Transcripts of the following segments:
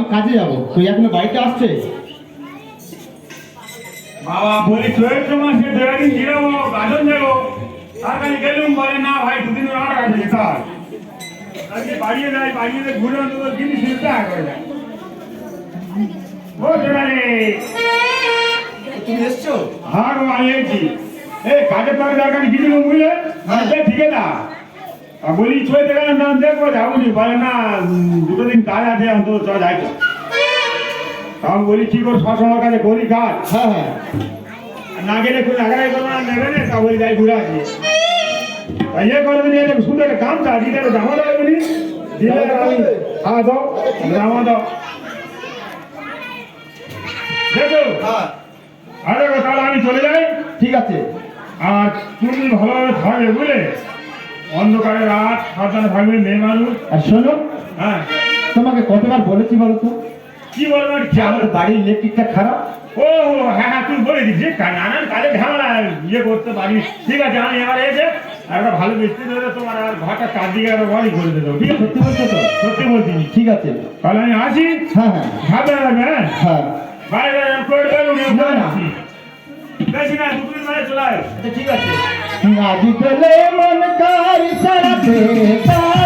আমি কাজে যাব। তুই এখনও বাড়িতে আসছে বাবা বলি চৈত্র মাসে দেড়দিন জিরাবো গাজন যাব তার কাছে গেলুম বলে না ভাই দুদিন আর কাছে যেতে হয়। আজকে বাড়িয়ে দেয় বাড়িয়ে দেয় ঘুরে অন্তত জিনিস চিন্তা করে দেয়। ও জোড়ারে তুমি এসছো? হ্যাঁ গো আমি এসেছি। এই কাজের তোর দরকার কিছু না বুঝলে? হ্যাঁ। সে ঠিক না বলি ছয় থেকে না দেখব যাব নি বলে না দুটো দিন কাজ আছে অন্তত চ যাই তখন বলি কি করে সবসময় কাজে করি কাজ হ্যাঁ হ্যাঁ। না গেলে কোনো আগারে করব না নেবে না তা বলি যাই ঘুরে আসি। ইয়ে এটা একটা কাম দেবে দিলে আমি হ্যাঁ দাও দাও। দেখো আরে তাহলে আমি চলে যাই। ঠিক আছে। আর তুমি ভালোভাবে থাকবে বুঝলে? অন্ধকারে রাত সাবধানে থাকবে মেয়ে মানুষ। আর শোনো হ্যাঁ। তোমাকে কতবার বলেছি বলো তো কি বলব? খেয়াল আমার বাড়ির ইলেকট্রিকটা খারাপ। ও হ্যাঁ হ্যাঁ তুই বলে দিচ্ছি নানান কাজে ঝামেলা। ইয়ে করতে পারি ঠিক আছে আমি এবার এসে একটা ভালো মিস্ত্রি ধরে তোমার আর ঘরটা চারদিকে আরও বাড়ি করে দেবো। ঠিক আছে? সত্যি বলছো তো? সত্যি বলছি। ঠিক আছে। তাহলে আমি আসি? হ্যাঁ হ্যাঁ। হ্যাঁ? হ্যাঁ। বাইরে না, না। বেশি না দু তিন মানে চলে আচ্ছা ঠিক আছে না পেলে মন কার সারা কার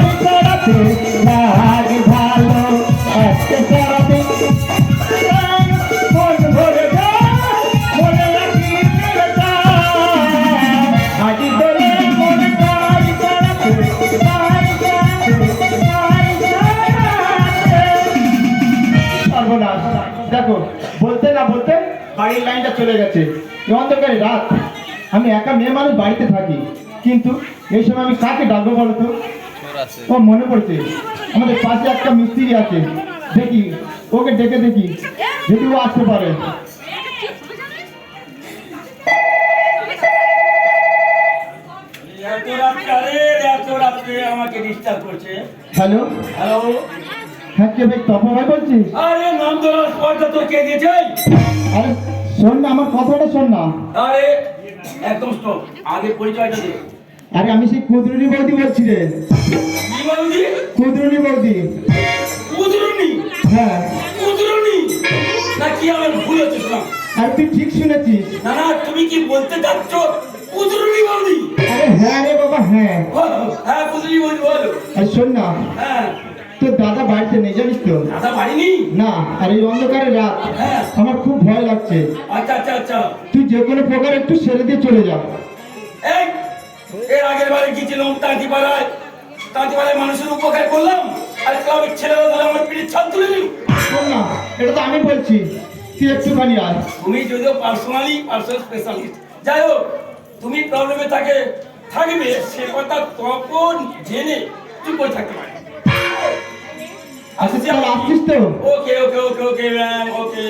আমি একা মেয়ে মানুষ বাড়িতে থাকি কিন্তু এই সময় আমি কাকে ডাকবো বলো তো? চোর আছে। ও মনে পড়ছে আমাদের পাশে একটা মিস্ত্রি আছে দেখি ওকে ডেকে দেখি যদি ও আসতে পারে। এত রাত্রে এত রাত্রে আমাকে ডিস্টার্ব করছে হ্যালো? হ্যালো? হ্যাঁ কে ভাই তপন ভাই বলছিস? আরে নাম ধরার স্পর্ধা তোর কে দিয়েছে? আরে শোন না আমার কথাটা শোন না। আরে একদম স্টপ আগে পরিচয়টা দে। আরে আমি সেই কুদরুনি বৌদি বলছি রে। কুদরুনি বৌদি। কুদরুনি? হ্যাঁ। কুদরুনি? না কি আমার ভুল হচ্ছে শোনা। আর তুই ঠিক শুনেছিস। না না তুমি কি বলতে চাচ্ছ কুদরুনি বলদি আরে হ্যাঁ রে বাবা হ্যাঁ। হ্যাঁ কুদরুনি বলদি বলো। আর শোন না। হ্যাঁ। তোর দাদা বাড়িতে নেই জানিস তো? দাদা বাড়িনি না আর এই অন্ধকারে রাত। হ্যাঁ। আমার খুব ভয় লাগছে। আচ্ছা আচ্ছা আচ্ছা। যে কোনো প্রকার একটু সেরে দিয়ে চলে যা এই এর আগের বারে গিয়েছিলাম তাঁতিপাড়ায় তাঁতিপাড়ায় মানুষের উপকার করলাম আর ক্লাবের ছেলেরা ধরে আমার ছাদ তুলে দিল না এটা তো আমি বলছি। তুই একটুখানি আয়। তুমি যদিও পার্সোনালি পার্সোনাল স্পেশালিস্ট যাই হোক তুমি প্রবলেমে থাকে থাকবে সে কথা তখন জেনে চুপ করে থাকতে পারে আচ্ছা আসছিস তো। Okay okay okay okay ma'am okay.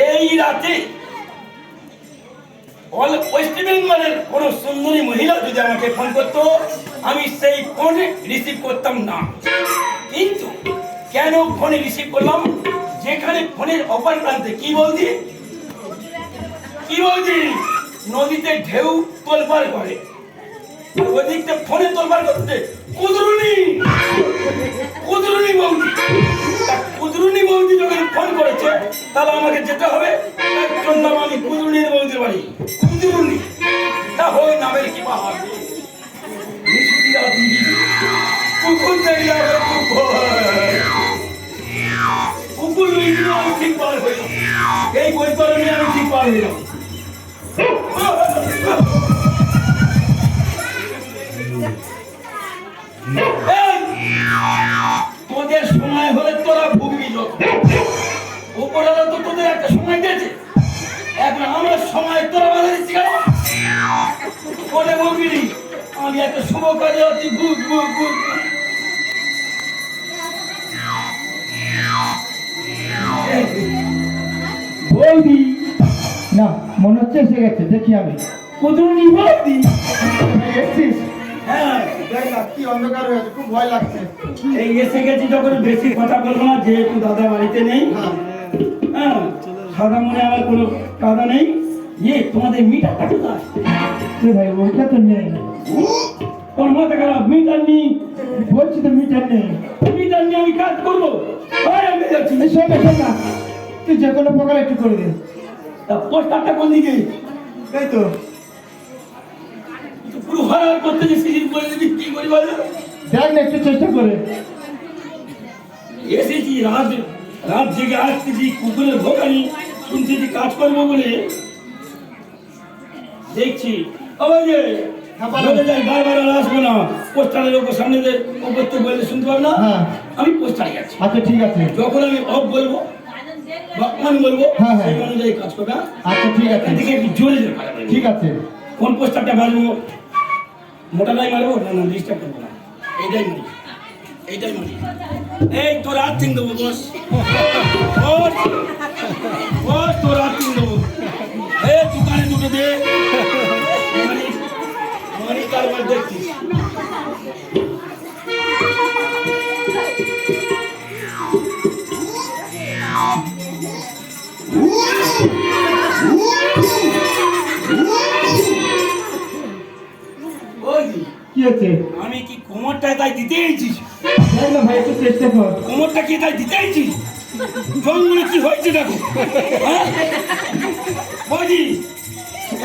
এই রাতে অল ওয়েস্ট বেঙ্গলের কোনো সুন্দরী মহিলা যদি আমাকে ফোন করতো, আমি সেই ফোন রিসিভ করতাম না। কিন্তু কেন ফোনে রিসিভ করলাম? যেখানে ফোনের অপর প্রান্তে কি বলছি? কি বলছি? নদীতে ঢেউ তোলপাড় করে। ওদিকটা ফোনে তোলপাড় করতে কুদরুনি। কুদরুনি তা কুদরুনি বৌদি যখন ফোন করেছে, তাহলে আমাকে যেতে হবে। তার আমি কুদরুনির বৌদির বাড়ি। কুদরুনি। তা হয় নামের কি পাহাড়। আমি ঠিক পার হইলাম। এই বৈতরণে আমি ঠিক পার হইলাম। তোদের সময় হলে তোরা ভুগবি যত। উপরওয়ালা তো তোদের একটা সময় দিয়েছে এখন আমার সময় তোরা বাধা দিচ্ছি কেন? কোনে ভুগবি আমি একটা শুভ কাজে আছি। ভুগ ভুগ ভুগ। বৌদি। না মনে হচ্ছে এসে গেছে। দেখি আমি। কুদরুনি বৌদি। এসছিস হ্যাঁ দেখ কি অন্ধকার খুব ভয় লাগছে। এই এসে গেছি যখন বেশি কথা বলব না যেহেতু দাদা বাড়িতে নেই হ্যাঁ সাদা মনে আমার কোনো কাদা নেই। ইয়ে তোমাদের মিটারটা কোথায়? এ ভাই ওইটা তো নেই। তোর মাথা খারাপ মিটার নেই। বলছি তো মিটার নেই। মিটার নিয়ে আমি কাজ করব। আমি যাচ্ছি। শোন শোন তুই যে কোনো প্রকার একটু করে দে। তা পোস্টারটা কোন দিকে? এই তো। পুরো করতে যে সিরিজ বলে দিবি কি করি বলো? দেখ না একটু চেষ্টা করে। এসেছি রাত রাত জেগে আসতেছি কুকুরের ভোগানি শুনতেছি কাজ করব বলে। দেখছি আবার যে হ্যাঁ। আমি পোস্টারে আচ্ছা ঠিক আছে। যখন আমি অফ বলব বলব হ্যাঁ, হ্যাঁ। সেই অনুযায়ী কাজ করবে? আচ্ছা ঠিক আছে। এদিকে একটু জোরে জোরে ঠিক আছে। কোন পোস্টারটা মারবো মোটাটাই মারবো? না না ডিস্টার্ব করব না। এইটাই মারি। এইটাই মারি। এই, তোর হাত তিন দেবো, বস। বস। তোর হাত তিন দেবো। এই দোকানে দুটো দে। মারি, তারপর দেখছিস। যে, আমি কি কোমরটা তাই দিতে এসেছিস? ভাই একটু চেষ্টা কর। কোমরটা কি তাই দিতে এসেছিস? জঙ্গলে কি হয়েছে দেখো। হ্যাঁ?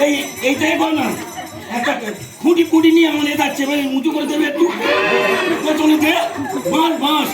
এই এইটাই বল না একটা খুঁটি খুঁটি নিয়ে আমার এটা এবার উঁচু করে দেবে একটু। পেছনে দে বাঁশ বাঁশ।